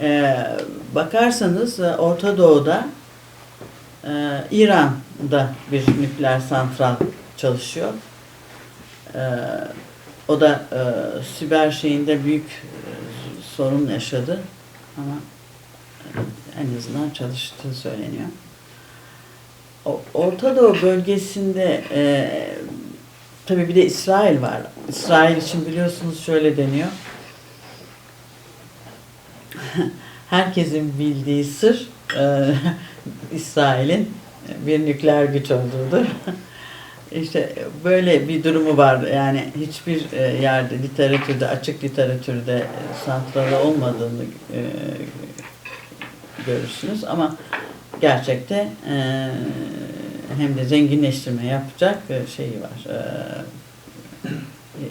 e, bakarsanız Orta Doğu'da e, İran'da bir nükleer santral çalışıyor. E, o da e, siber şeyinde büyük e, sorun yaşadı ama e, en azından çalıştığı söyleniyor. Orta Doğu bölgesinde e, tabii bir de İsrail var. İsrail için biliyorsunuz şöyle deniyor. Herkesin bildiği sır e, İsrail'in bir nükleer güç olduğudur. İşte böyle bir durumu var. Yani hiçbir e, yerde literatürde, açık literatürde santralı olmadığını e, görürsünüz ama gerçekte e, hem de zenginleştirme yapacak şeyi var. E, e,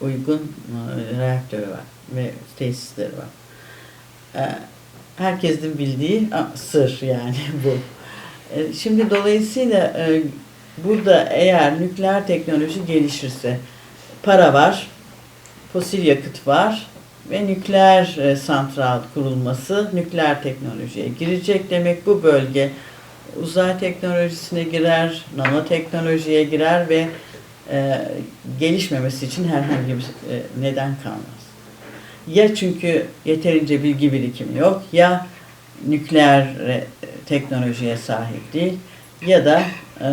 uygun e, reaktörü var ve tesisleri var. E, herkesin bildiği sır yani bu. E, Şimdi dolayısıyla e, burada eğer nükleer teknoloji gelişirse para var, fosil yakıt var ve nükleer e, santral kurulması nükleer teknolojiye girecek. Demek bu bölge uzay teknolojisine girer, nanoteknolojiye girer ve e, gelişmemesi için herhangi bir neden kalmaz. Ya çünkü yeterince bilgi birikimi yok ya nükleer e, teknolojiye sahip değil ya da e,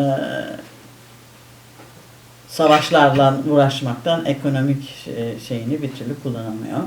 savaşlarla uğraşmaktan ekonomik e, şeyini bir türlü kullanamıyor.